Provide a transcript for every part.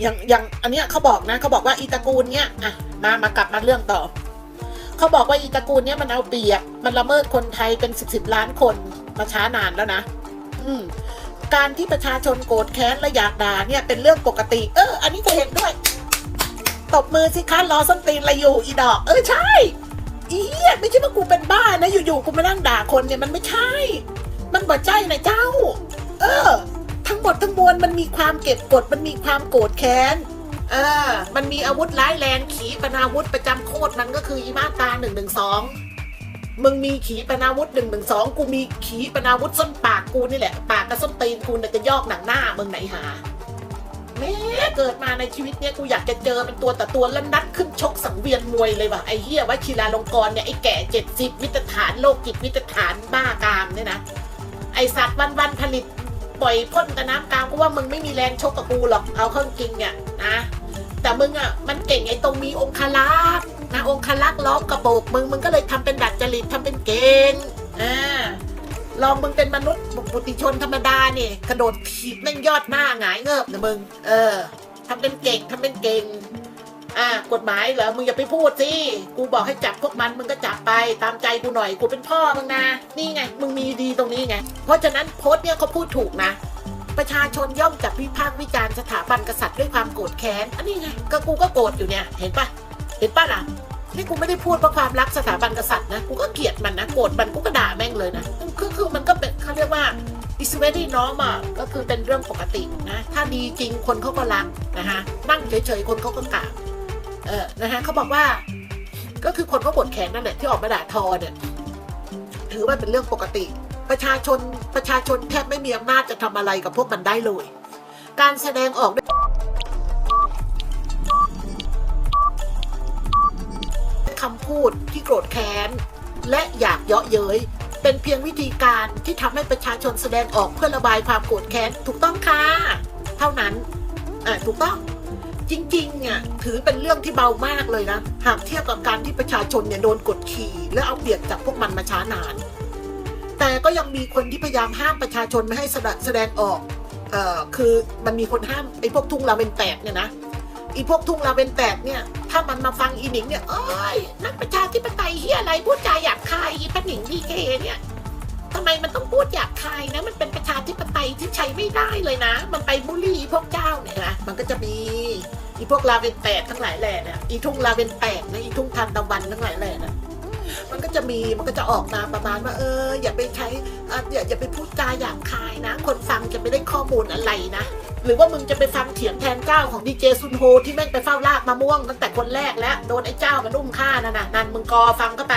อย่างอย่างอันเนี้ยเขาบอกนะเขาบอกว่าอีตระกูลเนี้ยอะมามากลับมาเรื่องต่อเขาบอกว่าอีตระกูลเนี้ยมันเอาเปรียบมันละเมิดคนไทยเป็นสิบสิบล้านคนมาช้านานแล้วนะอืมการที่ประชาชนโกรธแค้นและอยากด่าเนี่ยเป็นเรื่องปกติ เออ อันนี้ก็เห็นด้วย ตบมือสิคะรอส้นตีนอะไรอยู่อีดอก เออใช่อีเหี้ยไม่ใช่ว่ากูเป็นบ้านะอยู่ๆกูมานั่งด่าคนเนี่ยมันไม่ใช่ มันบ่ใจนะเจ้า เออ ทั้งหมดทั้งมวลมันมีความเก็บกด มันมีความโกรธแค้นเออ มันมีอาวุธร้ายแรงขีปนาวุธประจำโคตรมันก็คืออีมาตาหนึ่งหนึ่งสองมึงมีขีปนาวุธหนึ่งหนึ่งสองกูมีขีปนาวุธส้นปากกูนี่แหละ ปากกับส้นตีนกูเนี่ยจะยอกหนังหน้ามึงไหนหาแม่เกิดมาในชีวิตเนี่ยกูอยากจะเจอเป็นตัวต่อตัวแล้วนัดขึ้นชกสังเวียนมวยเลยว่ะไอ้เหี้ยวชิราลงกรเนี่ยไอ้แก่เจ็ดสิบวิตฐานโลกจิตวิตฐานบ้ากามเนี่ยนะไอสัตว์วันวันผลิต ปล่อยพ่นแต่น้ำกามก็ว่ามึงไม่มีแรงชกกับกูหรอกเอาเข้าจริงเนี่ยนะแต่มึงอะมันเก่งไอ้ตรงมีองคลักษ์นะองคลักษ์ล้อมกระโปกมึงมึงก็เลยทำเป็นดัดจริตทำเป็นเก่งอ่าลองมึงเป็นมนุษย์ปุถุชนธรรมดาเนี่ยกระโดดถีบแม่งยอดหน้าหงายเงิบนะมึง เออทำเป็นเก่งทำเป็นเก่ง อ่ากฎหมายเหรอมึงอย่าไปพูดสิกูบอกให้จับพวกมันมึงก็จับไปตามใจกูหน่อยกูเป็นพ่อมึงนะนี่ไงมึงมีดีตรงนี้ไง เพราะฉะนั้นโพสต์เนี่ยเขาพูดถูกนะประชาชนย่อมจะวิพากษ์วิจารณ์สถาบันกษัตริย์ด้วยความโกรธแค้น อันนี้ไงก็กูก็โกรธอยู่เนี่ย เห็นปะเห็นปะล่ะ นี่กูไม่ได้พูดเพราะความรักสถาบันกษัตริย์นะ กูก็เกลียดมันนะ โกรธมันกูก็ด่าแม่งเลยนะ คือคือมันก็เป็นเขาเรียกว่า is very normal ก็คือเป็นเรื่องปกตินะ ถ้าดีจริงคนเขาก็รักนะฮะนั่งเฉยๆคนเขาก็กราบ เออนะฮะเขาบอกว่า ก็คือคนเขาบดแขนนั่นแหละที่ออกมาด่าทอเนี่ยถือว่าเป็นเรื่องปกติ ประชาชนประชาชนแทบไม่มีอำนาจจะทำอะไรกับพวกมันได้เลย การแสดงออกด้วยคำพูดที่โกรธแค้น และอยากเยาะเย้ยเป็นเพียงวิธีการที่ทำให้ประชาชนแสดงออกเพื่อระบายความโกรธแค้นถูกต้องค่ะ เท่านั้นอ่าถูกต้อง จริงๆอะถือเป็นเรื่องที่เบามากเลยนะ หากเทียบกับการที่ประชาชนเนี่ยโดนกดขี่ และเอาเปรียบจากพวกมันมาช้านาน แต่ก็ยังมีคนที่พยายามห้ามประชาชนไม่ให้แสดงออกเอ่อคือมันมีคนห้ามไอ้พวกทุ่งลาเวนแตกเนี่ยนะไอ้พวกทุ่งลาเวนแตกเนี่ย ถ้ามันมาฟังอีหนิงเนี่ยเอ้ยนักประชาธิปไตยเฮียอะไรพูดจาหยาบคายอีปหนิงพีเคเนี่ย ทำไมมันต้องพูดหยาบคายนะ มันเป็นประชาธิปไตยที่ใช้ไม่ได้เลยนะ มันไปบูลลี่พวกเจ้าเนี่ยนะมันก็จะมีอีพวกลาเวนแตกทั้งหลายแหล่เนี่ยอีทุ่งลาเวนแตกนะอีทุ่งทันตะวันทั้งหลายแหล่นะมันก็จะมีมันก็จะออกมาประมาณว่า เออ อย่าไปใช้ออย่าอย่าไปพูดจาหยาบคายนะ คนฟังจะไม่ได้ข้อมูลอะไรนะ หรือว่ามึงจะไปฟังเถียงแทนเจ้าของดีเจซุนโฮที่แม่งไปเฝ้าลากมะม่วงตั้งแต่คนแรกแล้ว โดนไอ้เจ้ามันอุ้มฆ่านั่นน่ะนั่นมึงกอฟังก็ไป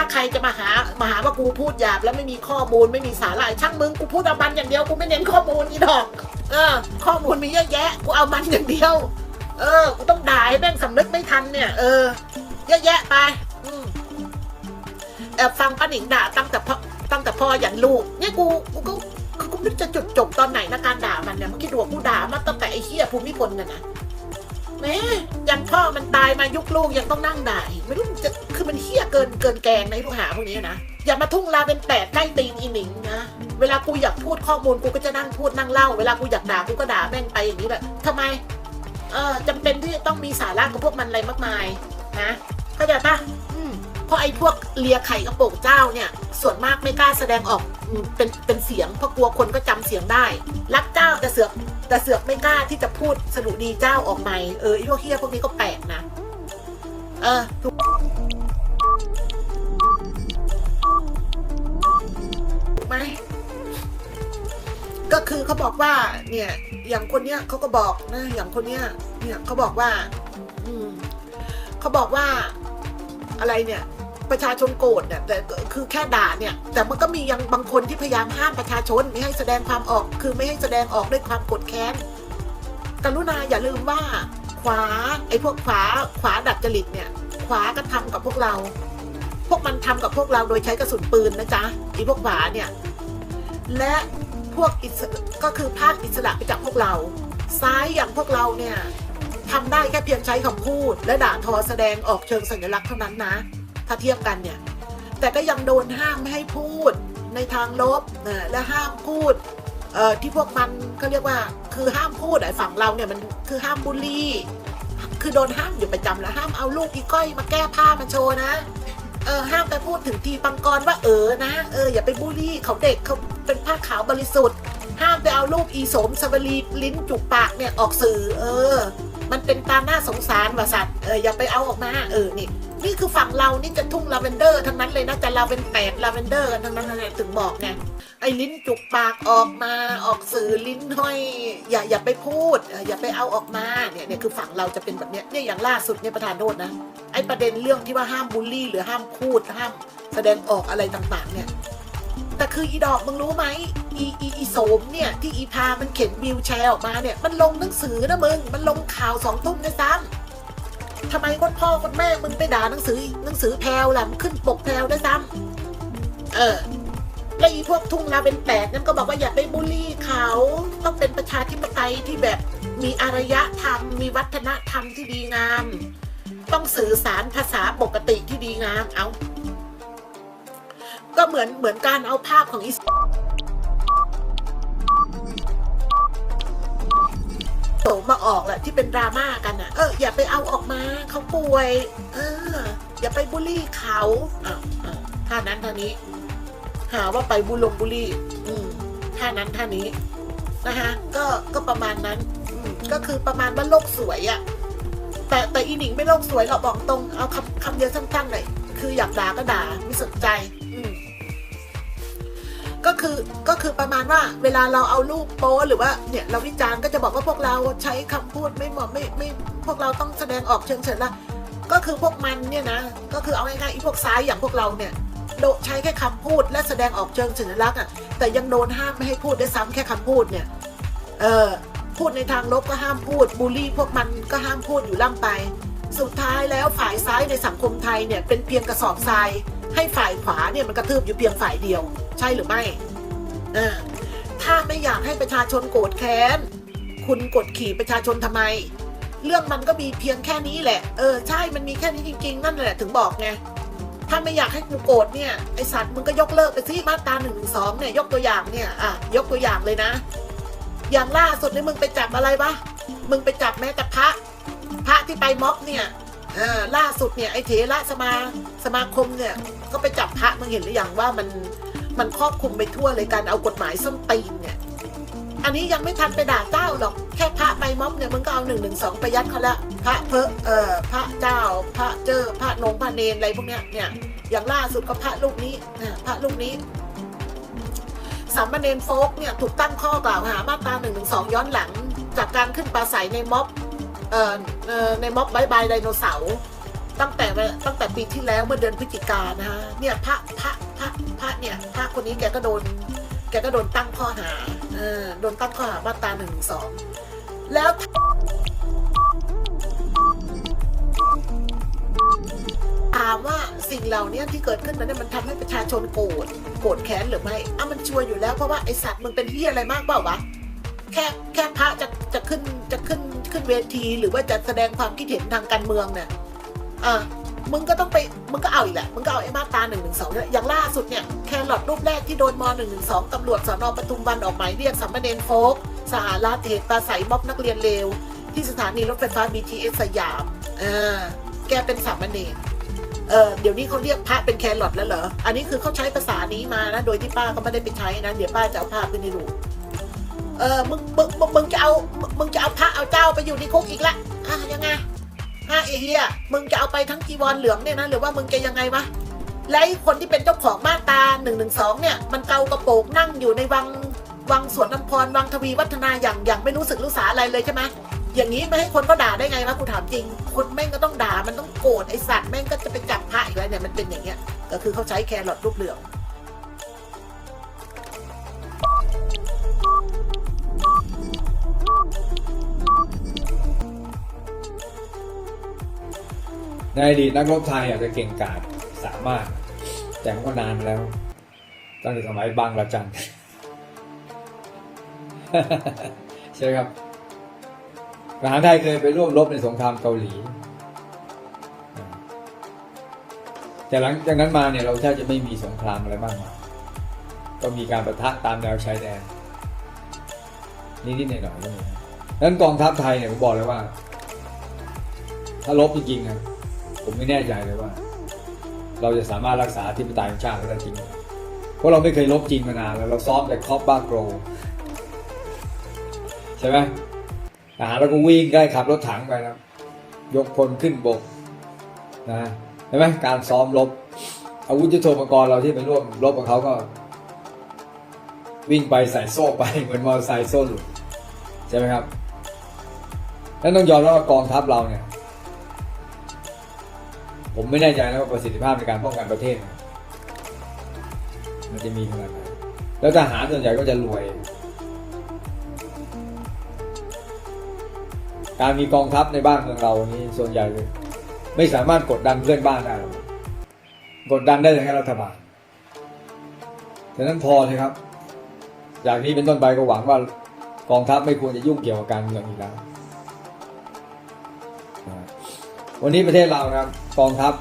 ถ้าใครจะมาหามาหาว่ากูพูดหยาบแล้วไม่มีข้อมูลไม่มีสาระช่างมึงกูพูดเอามันอย่างเดียวกูไม่เน้นข้อมูลอีดอก เออ ข้อมูลมีเยอะแยะ กูเอามันอย่างเดียว เออ กูต้องด่าให้แม่งสำนึกไม่ทันเนี่ย เออ เยอะแยะไปแอบฟังป้าหนิงด่าตั้งแต่พ่อตั้งแต่พ่อยันลูกเนี่ยกูกูก็กูก็ไม่จะจุดจบตอนไหนนะการด่ามันเนี่ยเมื่อกี้ดูว่ากูด่ามาตั้งแต่ไอ้เหี้ยภูมิพลน่ะนะ แม่ยันพ่อมันตายมายุคลูกยังต้องนั่งด่าอีกไม่รู้จะคือมันเฮี้ยเกินเกินแกงในะไอ้พวกหาพวกนี้นะอย่ามาทุ่งลาเป็นแปดใกล้ตีนอีหนิงนะเวลากูอยากพูดข้อมูลกูก็จะนั่งพูดนั่งเล่า เวลากูอยากด่ากูก็ด่าแม่งไปอย่างนี้แบบทำไมเออจำเป็นที่จะต้องมีสาระกับพวกมันอะไรมากมายนะเข้าใจปะ เพราะไอ้พวกเลียไข่กระโปงเจ้าเนี่ย ส่วนมากไม่กล้าแสดงออกเป็นเป็นเสียงเพราะกลัวคนก็จำเสียงได้ รักเจ้าแต่เสือกแต่เสือกไม่กล้าที่จะพูดสนุดีเจ้าออกไปเออไอ้พวกเฮียพวกนี้ก็แปลกนะ เออถูกไหมก็คือเขาบอกว่าเนี่ย อย่างคนเนี้ยเขาก็บอกนะอย่างคนเนี้ยเนี่ยเขาบอกว่า อืมเขาบอกว่าอะไรเนี่ย ประชาชนโกรธเนี่ยแต่คือแค่ด่าเนี่ย แต่มันก็มียังบางคนที่พยายามห้ามประชาชนไม่ให้แสดงความออก คือไม่ให้แสดงออกด้วยความโกรธแค้นกรุณาอย่าลืมว่าขวาไอ้พวกขวาขวาดัดจริตเนี่ย ขวาก็ทำกับพวกเรา พวกมันทำกับพวกเราโดยใช้กระสุนปืนนะจ๊ะไอ้พวกขวาเนี่ย และพวกอิสก็คือภาคอิสระไปจากพวกเรา ซ้ายอย่างพวกเราเนี่ยทำได้แค่เพียงใช้คำพูด และด่าทอแสดงออกเชิงสัญลักษณ์เท่านั้นนะ ถ้าเทียบกันเนี่ย แต่ก็ยังโดนห้ามไม่ให้พูดในทางลบนะและห้ามพูดที่พวกมันเขาเรียกว่า คือห้ามพูดไอ้ฝั่งเราเนี่ยมันคือห้ามบูลลี่ คือโดนห้ามอยู่ประจำแล้วห้ามเอาลูกอีก้อยมาแก้ผ้ามาโชว์นะเออห้ามไปพูดถึงทีปังกรว่าเออนะเอออย่าไปบูลลี่เขาเด็กเขาเป็นผ้าขาวบริสุทธิ์ ห้ามไปเอารูปอีโสมสวลีลิ้นจุกปากเนี่ยออกสื่อ เออ มันเป็นตามหน่าสงสารว่าสัตว์เอออย่าไปเอาออกมาเออนี่ นี่คือฝั่งเรานี่จะทุ่งลาเวนเดอร์ทั้งนั้นเลยนะจะลาเวนแปดลาเวนเดอร์กันทั้งนั้นเลยถึงบอกไงไอ้ลิ้นจุกปากออกมาออกสื่อลิ้นห้อย อย่าอย่าไปพูดอออย่าไปเอาออกมาเนี่ยเนี่ยคือฝั่งเราจะเป็นแบบเนี้ยเนี่ยอย่างล่าสุดเนี่ยประธานโทษนะไอ้ประเด็นเรื่องที่ว่าห้ามบูลลี่ หรือห้ามพูดห้ามแสดงออกอะไรต่างๆ เนี่ยแต่คืออีดอกมึงรู้ไหมอีอีอีโสมเนี่ยที่อีพามันเข็นวิวแชร์ออกมาเนี่ยมันลงหนังสือนะมึงมันลงข่าวสองทุ่มด้วยซ้ำ ทำไมคนพ่อคนแม่มึงไปด่าหนังสือหนังสือแพลวล่ะมันขึ้นปกแพลวด้วยซ้ำเออแล้วอีพวกทุ่งลาเป็นแปดนั่นก็บอกว่าอย่าไปบูลลี่เขาต้องเป็นประชาธิปไตยที่แบบมีอารยธรรม มีวัฒนธรรมที่ดีงาม ต้องสื่อสารภาษาปกติที่ดีงามเอา ก็เหมือนเหมือนการเอาภาพของอิส สมมาออกแหละที่เป็นดราม่ากันอะ เอออย่าไปเอาออกมาเขาป่วย เออ อย่าไปบูลลี่เขาอ้าวอ้าท่านั้นท่านี้ หาว่าไปบุลงบุลลี่ อืมท่านั้นท่านี้นะคะก็ก็ประมาณนั้นก็คือประมาณว่าโลกสวยอะ่ะแต่แต่อีหนิงไม่โลกสวยเราบอกตรงเอาคำคำเดียวสั้นๆหน่อยคืออยากด่าก็ด่าไม่สนใจ ก็คือก็คือประมาณว่าเวลาเราเอารูปโป๊หรือว่าเนี่ยเราวิจารณ์ก็จะบอกว่าพวกเราใช้คำพูดไม่เหมาะไม่ไม่พวกเราต้องแสดงออกเชิงเฉินละก็คือพวกมันเนี่ยนะก็คือเอาง่ายๆอีพวกซ้ายอย่างพวกเราเนี่ยโดใช้แค่คำพูดและแสดงออกเชิงสัญลักษณ์อะแต่ยังโดนห้ามไม่ให้พูดได้ซ้ำแค่คำพูดเนี่ยเออพูดในทางลบก็ห้ามพูดบูลลี่พวกมันก็ห้ามพูดอยู่ล่ำไป สุดท้ายแล้วฝ่ายซ้ายในสังคมไทยเนี่ยเป็นเพียงกระสอบทราย ให้ฝ่ายขวาเนี่ยมันกระทืบอยู่เพียงฝ่ายเดียว ใช่หรือไม่ถ้าไม่อยากให้ประชาชนโกรธแค้น คุณกดขี่ประชาชนทำไม เรื่องมันก็มีเพียงแค่นี้แหละ เออใช่มันมีแค่นี้จริง ๆ นั่นแหละถึงบอกไงถ้าไม่อยากให้กูโกรธเนี่ยไอสัตว์มึงก็ยกเลิกไปสิมาตราหนึ่งสองเนี่ยยกตัวอย่างเนี่ยอะยกตัวอย่างเลยนะ อย่างล่าสุดนี่มึงไปจับอะไรปะมึงไปจับแม้แต่พระ พระที่ไปม็อบเนี่ย ล่าสุดเนี่ยไอเถระสมาสมาคมเนี่ยก็ไปจับพระมึงเห็นหรือยังว่ามันมันครอบคลุมไปทั่วเลยการเอากฎหมายส้นตีนเนี่ย อันนี้ยังไม่ทันไปด่าเจ้าหรอก แค่พระไปม็อบเนี่ยมึงก็เอาหนึ่งหนึ่งสองไปยัดเขาละพระเพอเอ่อพระเจ้า พระเจอพระนงพระเนรอะไรพวกเนี้ยเนี่ยอย่างล่าสุดก็พระลูกนี้นะพระลูกนี้สามเณรโฟกเนี่ยถูกตั้งข้อกล่าวหามาตราหนึ่งหนึ่งสองย้อนหลัง จากการขึ้นปราศัยในม็อบ เอ่อเอ่อในม็อบบายบายไดโนเสาร์ตั้งแต่ตั้งแต่ปีที่แล้วเมื่อเดือนพฤศจิกานะฮะเนี่ยพระพระพระพระเนี่ยพระคนนี้แกก็โดน แกก็โดนตั้งข้อหาเออโดนตั้งข้อหามาตราหนึ่งสองแล้วถามว่าสิ่งเหล่านี้ที่เกิดขึ้นนั้นเนยมันทำให้ประชาชนโกรธโกรธแค้นหรือไม่อะมันชัวร์อยู่แล้วเพราะว่าไอสัตว์มึงเป็นที่อะไรมากเปล่าวะ แค่แค่พระจะจะขึ้นจะขึ้นขึ้นเวที หรือว่าจะแสดงความคิดเห็นทางการเมืองเนี่ยอะมึงก็ต้องไปมึงก็เอาอีกแหละมึงก็เอาไอ้มาตราหนึ่งหนึ่งสองเนี่ยอย่างล่าสุดเนี่ยแครอทรูปแรกที่โดนมหนึ่งหนึ่งสองตำรวจสอนอปทุมวันออกหมายเรียกสามเณรโฟกสหราเหตุปราศัยม็อบนักเรียนเลว ที่สถานีรถไฟฟ้า BTS สยามเออแกเป็นสามเณรเออเดี๋ยวนี้เขาเรียกพระเป็นแครอทแล้วเหรอ อันนี้คือเขาใช้ภาษานี้มานะ โดยที่ป้าก็ไม่ได้ไปใช้นะ เดี๋ยวป้าจะเอาภาพขึ้นให้ดู เออมึงมึงมึงมึงจะเอามึงจะเอาพระเอาเจ้าไปอยู่ในคุกอีกละอะยังไงห้าเอเฮียมึงจะเอาไปทั้งจีวรเหลืองเนี่ยนะหรือว่ามึงจะยังไงวะและไอคนที่เป็นเจ้าของมาตาหนึ่งหนึ่งสองเนี่ย มันเกากระโปงนั่งอยู่ในวังวังสวนน้ำพรวังทวีวัฒนาอย่างอย่างไม่รู้สึกรู้สาอะไรเลยใช่ไหมอย่างนี้ไม่ให้คนก็ด่าได้ไงวะกูถามจริง คนแม่งก็ต้องด่ามันต้องโกรธไอสัตว์แม่งก็จะไปจับพระอีกแล้วเนี่ยมันเป็นอย่างเงี้ยก็คือเขาใช้แครอทรูปเหลือง ในอดีตนักรบไทยอาจจะเก่งกาจสามารถ แต่มันก็นานแล้ว ตั้งแต่สมัยบางระจันใช่ครับทหารไทยเคยไปร่วมรบในสงครามเกาหลี แต่หลังจากนั้นมาเนี่ยเราแทบจะไม่มีสงครามอะไรมากมายก็มีการประทะตามแนวชายแดนนิดๆหน่อยๆก็มีนะดังนั้นกองทัพไทยเนี่ยผมบอกเลยว่า ถ้าลบจริงๆนะ ผมไม่แน่ใจเลยว่า เราจะสามารถรักษาที่ปไตยของชาติไว้ได้จริง เพราะเราไม่เคยลบจริงมานานแล้วเราซ้อมแต่ครอบบ้าโกรใช่ไหมทหารเราก็วิ่งใกล้ขับรถถังไปนะยกพลขึ้นบกนะเห็นไหมการซ้อมรบอาวุธยุทโธปกรณ์เราที่ไปร่วมรบกับเขาก็ วิ่งไปใส่โซ่ไปเหมือนมอเตอร์ไซค์โซ่หลุดใช่ไหมครับ แล้วต้องยอมรับว่ากองทัพเราเนี่ย ผมไม่แน่ใจนะว่าประสิทธิภาพในการป้องกันประเทศ มันจะมีขนาดไหนแล้วทหารส่วนใหญ่ก็จะรวย การมีกองทัพในบ้านเมืองเรานี่ส่วนใหญ่ ไม่สามารถกดดันเพื่อนบ้านได้หรอกกดดันได้แต่แค่รัฐบาลฉะนั้นพอเลยครับ จากนี้เป็นต้นไปก็หวังว่ากองทัพไม่ควรจะยุ่งเกี่ยวกับการเมืองอีกแล้ว วันนี้ประเทศเรานะครับกองทัพ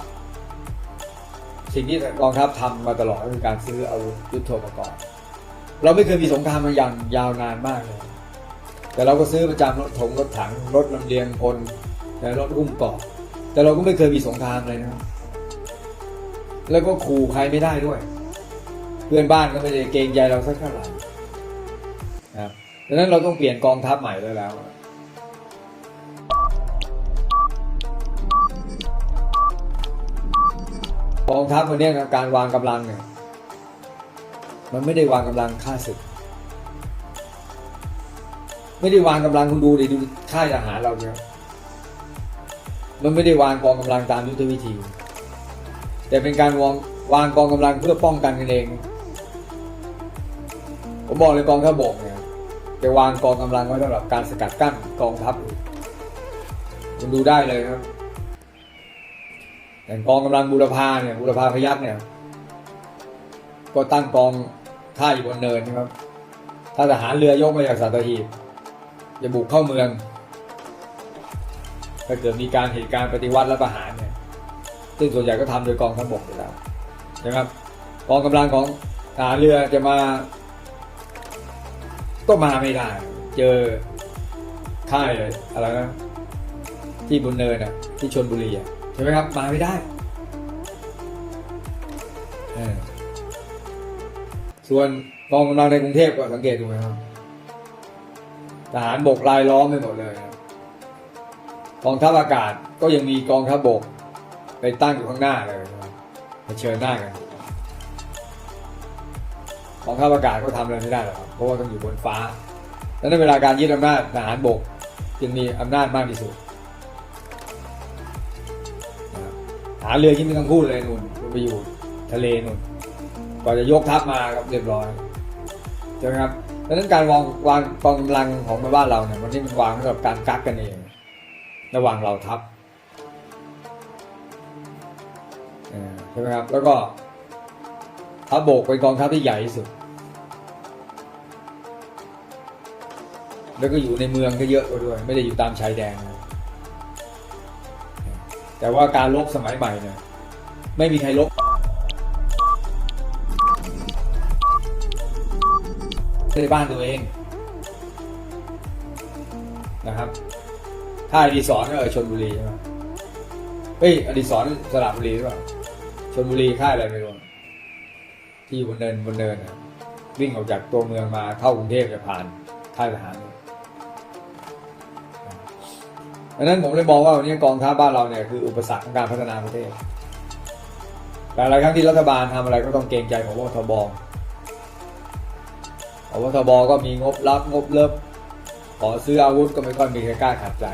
สิ่งที่กองทัพทำมาตลอดก็คือการซื้ออาวุธยุทโธปกรณ์เราไม่เคยมีสงครามมาอย่างยาวนานมากเลย แต่เราก็ซื้อประจำรถถงรถถังรถลำเลียงพลและรถหุ้มเกาะแต่เราก็ไม่เคยมีสงครามเลยนะแล้วก็ขู่ใครไม่ได้ด้วย เพื่อนบ้านก็ไม่ได้เกรงใจเราสักเท่าไหร่นะครับดังนั้นเราต้องเปลี่ยนกองทัพใหม่ได้แล้ว กองทัพวันนี้การวางกำลังเนี่ยมันไม่ได้วางกำลังฆ่าศึก ไม่ได้วางกำลังคุณดูดิดูค่ายทหารเราเนี่ยมันไม่ได้วางกองกำลังตามยุทธวิธี แต่เป็นการวางวางกองกำลังเพื่อป้องกันกันเอง ผมบอกเลยกองทัพบกเนี่ยจะวางกองกำลังไว้สำหรับการสกัดกั้นกองทัพคุณดูได้เลยครับ อย่างกองกำลังบูรพาเนี่ยบูรพาพยัคฆ์เนี่ย ก็ตั้งกองค่าอยู่บนเนินนะครับ ถ้าทหารเรือยกมาจากสัตหีบจะบุกเข้าเมือง ถ้าเกิดมีการเหตุการณ์ปฏิวัติและประหารเนี่ยซึ่งส่วนใหญ่ก็ทำโดยกองทัพบกอยู่แล้วใช่ไหมครับกองกำลังของทหารเรือจะมา ก็มาไม่ได้ เจอค่ายอะไรนะที่บนเนินอะที่ชนบุรีอะ ช่ไหมครับมาไม่ได้ส่วนกองกำลังในกรุงเทพก็สังเกตดูนะครับทหารบกลายล้อมไปหมดเลยกองทัพอากาศก็ยังมีกองทัพบกไปตั้งอยู่ข้างหน้าเลยนะครับเผชิญหน้ากันกองทัพอากาศก็ทำอะไรไม่ได้หรอกเพราะว่าต้องอยู่บนฟ้าดังนั้นเวลาการยึดอำนาจทหารบกจึงมีอำนาจมากที่สุดาเรือที่ไม่ต้องพูดเลยนุ่นไปอยู่ทะเลนุ่นก่อนจะยกทัพมาครับเรียบร้อยใช่ไหมครับดังนั้นการวางวางกองกำลังของในบ้านเราเนี่ยมันที่มันวางสำหรับการกักกันเอง ระหว่างเราทัพใช่ไหมครับแล้วก็ทัพบกเป็นกองทัพที่ใหญ่ที่สุด แล้วก็อยู่ในเมืองก็เยอะกว่าด้วย ไม่ได้อยู่ตามชายแดนนะ แต่ว่าการลบสมัยใหม่เนี่ยไม่มีใครลบในบ้านตัวเองนะครับถ้าอดีศรก็เออชนบุรีใช่ไหมเฮ้ยอดีศรสระบุรีหรือเปล่าชนบุรีค่ายอะไรไม่รู้ที่บนเนินบนเนินวิ่งออกจากตัวเมืองมาเข้ากรุงเทพจะผ่านค่ายทหาร ดังนั้นผมเลยมองว่าวันนี้กองทัพบ้านเราเนี่ยคืออุปสรรคของการพัฒนาประเทศแต่หลายครั้งที่รัฐบาลทำอะไรก็ต้องเกรงใจของวทบของวทบก็มีงบรับงบเลิฟขอซื้ออาวุธก็ไม่ค่อยมีใครกล้าขัดใจ